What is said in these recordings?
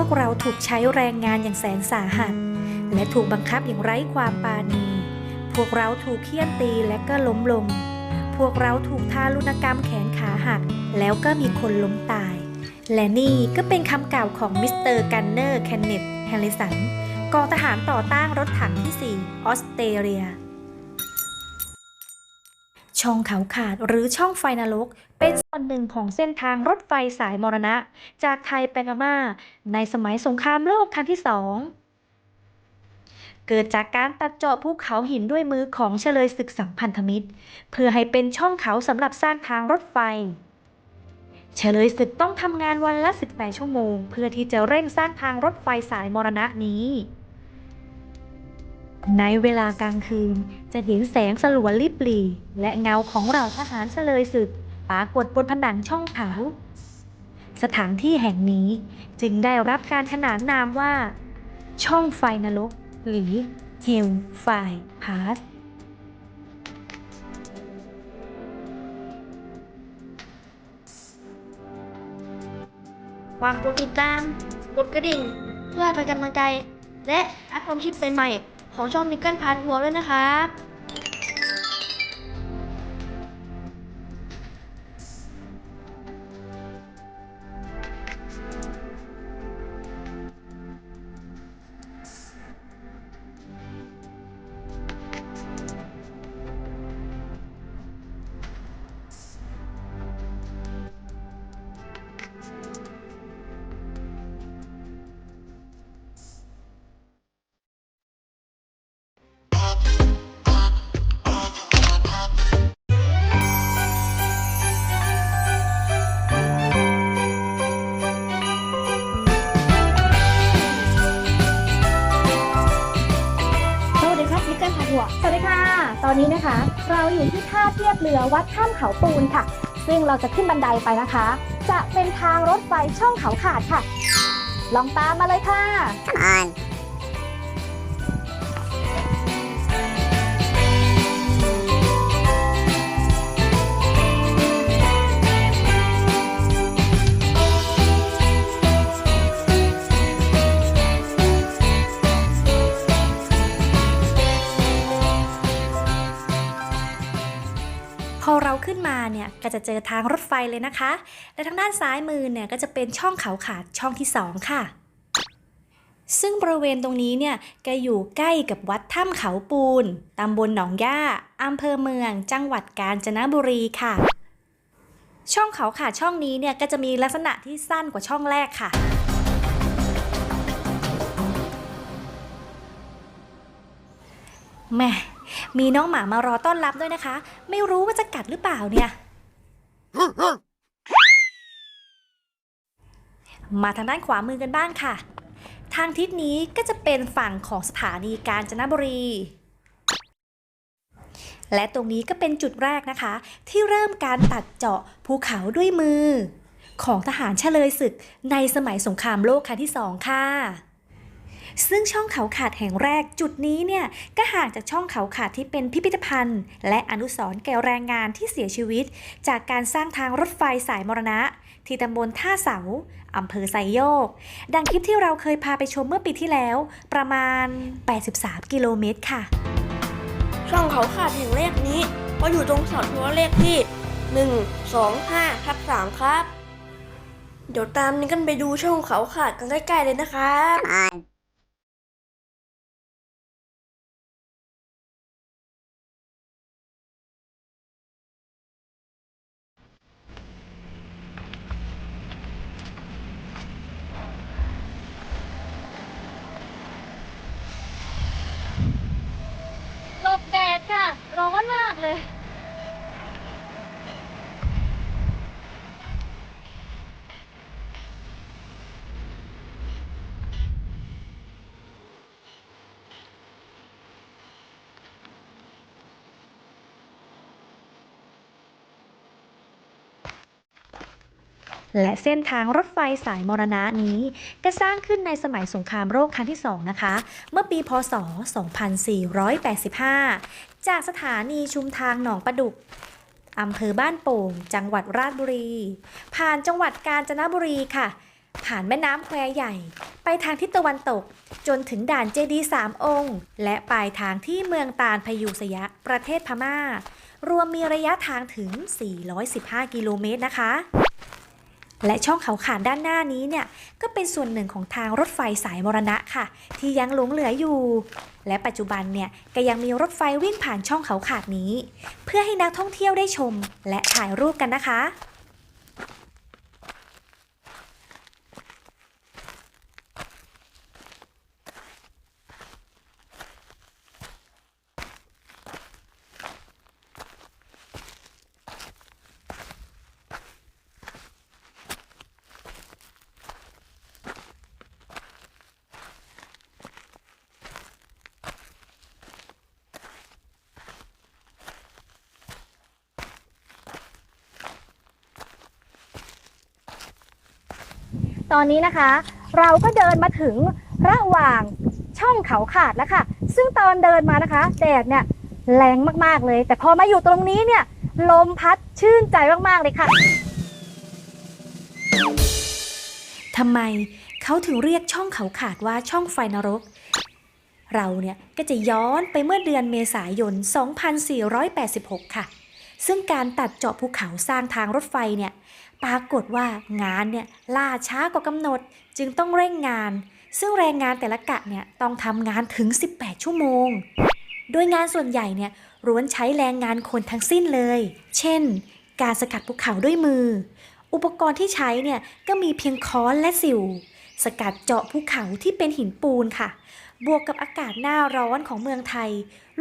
วกเราถูกใช้แรงงานอย่างแสนสาหัส และถูกบังคับอย่างไร้ความปราณี พวกเราถูกเคี่ยนตีและก็ล้มลง พวกเราถูกทารุณกรรมแขนขาหัก แล้วก็มีคนล้มตาย และนี่ก็เป็นคำกล่าวของมิสเตอร์กันเนอร์แคนเนตแฮร์ริสันกองทหารต่อต้านรถถังที่ 4 ออสเตรเลีย ช่องเขาขาดหรือช่องไฟนรก เป็นส่วนหนึ่งของเส้นทางรถไฟสายมรณะ จากไทยไปพม่าในสมัยสงครามโลกครั้งที่สองเกิดจากการตัดเจาะภูเขาหินด้วยมือของเฉลยศึกสัมพันธมิตร เพื่อให้เป็นช่องเขาสำหรับสร้างทางรถไฟ เฉลยศึกต้องทำงานวันละ 18 ชั่วโมง เพื่อที่จะเร่งสร้างทางรถไฟสายมรณะนี้ ในเวลากลางคืน จะเห็นแสงสลัวลิบหลีและเงาของเหล่าทหารเฉลยศึกปรากฏบนผนังช่องเขา สถานที่แห่งนี้จึงได้รับการขนานนามว่า ช่องไฟนรกหรือ Hell Fire Pass ฝากกดติดตาม กดกระดิ่ง เพื่อเป็นกำลังใจ และอัพความคิดใหม่ๆ ของช่องนิกเกิลพาร์ทหัวด้วยนะครับ นี้นะคะ เราอยู่ที่ท่าเทียบเรือวัดถ้ำเขาปูนค่ะ ซึ่งเราจะขึ้นบันไดไปนะคะ จะเป็นทางรถไฟช่องเขาขาดค่ะ ลองตามมาเลยค่ะพ เนี่ยก็จะเจอทางรถไฟเลยนะคะ และทางด้านซ้ายมือเนี่ยก็จะเป็นช่องเขาขาดช่องที่ 2 ค่ะซึ่งบริเวณตรงนี้เนี่ยก็อยู่ใกล้กับวัดถ้ำเขาปูน ตำบลหนองย่า อำเภอเมือง จังหวัดกาญจนบุรีค่ะ ช่องเขาขาดช่องนี้เนี่ยก็จะมีลักษณะที่สั้นกว่าช่องแรกค่ะ แม่ มีน้องหมามารอต้อนรับด้วยนะคะ ไม่รู้ว่าจะกัดหรือเปล่าเนี่ย มาทางด้านขวามือกันบ้างค่ะ ทางทิศนี้ก็จะเป็นฝั่งของสถานีกาญจนบุรี และตรงนี้ก็เป็นจุดแรกนะคะ ที่เริ่มการตัดเจาะภูเขาด้วยมือ ของทหารเฉลยศึกในสมัยสงครามโลกครั้งที่สองค่ะ ซึ่งช่องเขาขาดแห่งแรกจุดนี้เนี่ยก็ห่างจากช่องเขาขาดที่เป็นพิพิธภัณฑ์ และอนุสรณ์แก่แรงงานที่เสียชีวิต จากการสร้างทางรถไฟสายมรณะ ที่ตำบลท่าเสาอำเภอไซโยก ดังคลิปที่เราเคยพาไปชมเมื่อปีที่แล้ว ประมาณ 83 กิโลเมตรค่ะ ช่องเขาขาดแห่งแรกนี้ก็อยู่ตรงเสาโทรเลขที่ 1 2 5ทับ3ครับ เดี๋ยวตามนิกเกิลไปดูช่องเขาขาดกันใกล้ๆเลยนะครับ หลบแดดค่ะ ร้อนมาก เลย และเส้นทางรถไฟสายมรณะนี้ก็สร้างขึ้นในสมัยสงครามโลกครั้งที่ 2 นะคะ เมื่อปี พศ 2485 จากสถานีชุมทางหนองประดุกอำเภอบ้านโป่ง จังหวัดราชบุรี ผ่านจังหวัดกาญจนบุรีค่ะ ผ่านแม่น้ำแควใหญ่ ไปทางทิศตะวันตก จนถึงด่านเจดีสามองค์ และปลายทางที่เมืองตาลพยุสยะ ประเทศพม่า รวมมีระยะทางถึง 415 กิโลเมตรนะคะ และช่องเขาขาดด้านหน้านี้เนี่ยก็เป็นส่วนหนึ่งของทางรถไฟสายมรณะค่ะ ที่ยังหลงเหลืออยู่ และปัจจุบันเนี่ยก็ยังมีรถไฟวิ่งผ่านช่องเขาขาดนี้ เพื่อให้นักท่องเที่ยวได้ชม และถ่ายรูปกันนะคะ ตอนนี้นะคะ เราก็เดินมาถึงระหว่างช่องเขาขาดแล้วค่ะ ซึ่งตอนเดินมานะคะ แดดเนี่ยแรงมากๆเลย แต่พอมาอยู่ตรงนี้เนี่ยลมพัดชื่นใจมาก ๆ เลยค่ะทำไมเขาถึงเรียกช่องเขาขาดว่าช่องไฟนรก เราเนี่ยก็จะย้อนไปเมื่อเดือนเมษายน 2486 ค่ะ ซึ่งการตัดเจาะภูเขาสร้างทางรถไฟเนี่ย ปรากฏว่างานเนี่ยล่าช้ากว่ากำหนดจึงต้องเร่งงาน ซึ่งแรงงานแต่ละกะเนี่ยต้องทำงานถึง 18 ชั่วโมง โดยงานส่วนใหญ่เนี่ยล้วนใช้แรงงานคนทั้งสิ้นเลย เช่น การสกัดภูเขาด้วยมือ อุปกรณ์ที่ใช้เนี่ยก็มีเพียงค้อนและสิว สกัดเจาะภูเขาที่เป็นหินปูนค่ะ บวกกับอากาศหน้าร้อนของเมืองไทย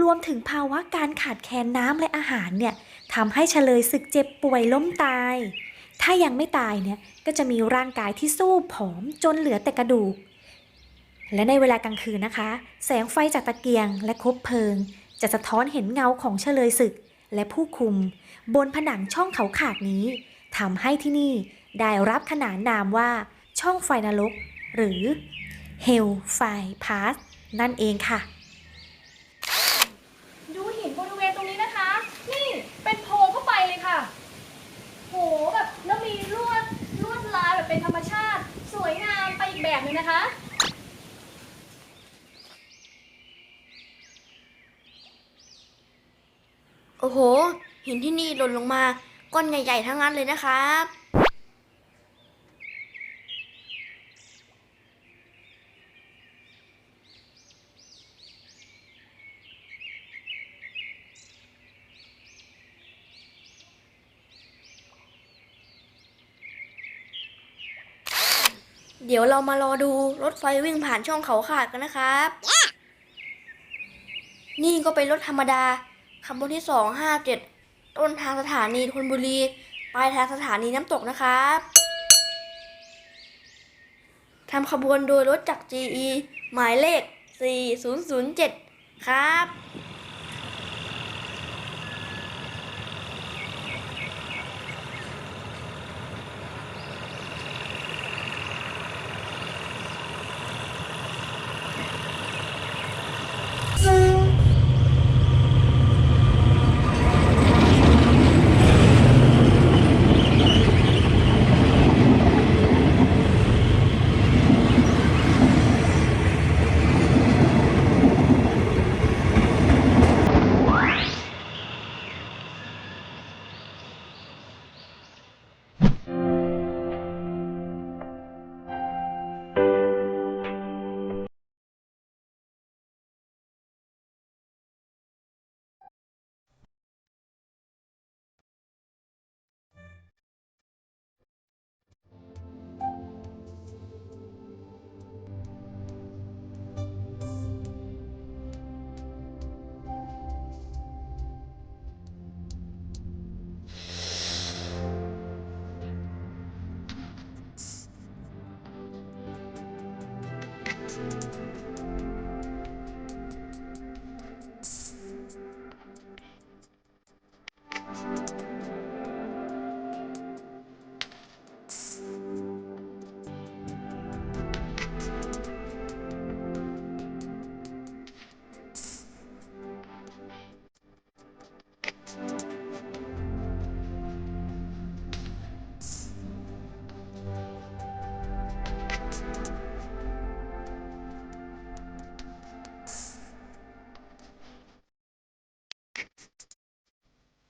รวมถึงภาวะการขาดแคลนน้ำและอาหารเนี่ยทำให้เฉลยศึกเจ็บป่วยล้มตาย ถ้ายังไม่ตายเนี่ยก็จะมีร่างกายที่สู้ผอมจนเหลือแต่กระดูก และในเวลากลางคืนนะคะ แสงไฟจากตะเกียงและคบเพลิง จะสะท้อนเห็นเงาของเฉลยศึก และผู้คุม บนผนังช่องเขาขาดนี้ทำให้ที่นี่ได้รับขนานนามว่าช่องไฟนรกหรือ Hell Fire Pass นั่นเองค่ะ ดูหินบริเวณตรงนี้นะคะ นี่เป็นโพรงเข้าไปเลยค่ะ โหแบบแล้วมีลวดลวดลายแบบเป็นธรรมชาติ สวยงามไปอีกแบบหนึงนะคะ โอ้โห หินที่นี่หล่นลงมาก้อนใหญ่ ๆ ทั้งนั้นเลยนะครับเดี๋ยวเรามารอดูรถไฟวิ่งผ่านช่องเขาขาดกันนะครับ นี่ก็เป็นรถธรรมดาขบวนที่สองห้าเจ็ด ต้นทางสถานีธนบุรี ปลายทางสถานีน้ำตกนะครับทำขบวนโดยรถจาก GE หมายเลข 4007 ครับ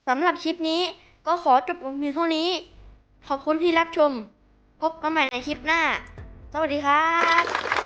สำหรับคลิปนี้ก็ขอจบลงเพียงเท่านี้ ขอบคุณที่รับชม พบกันใหม่ในคลิปหน้า สวัสดีครับ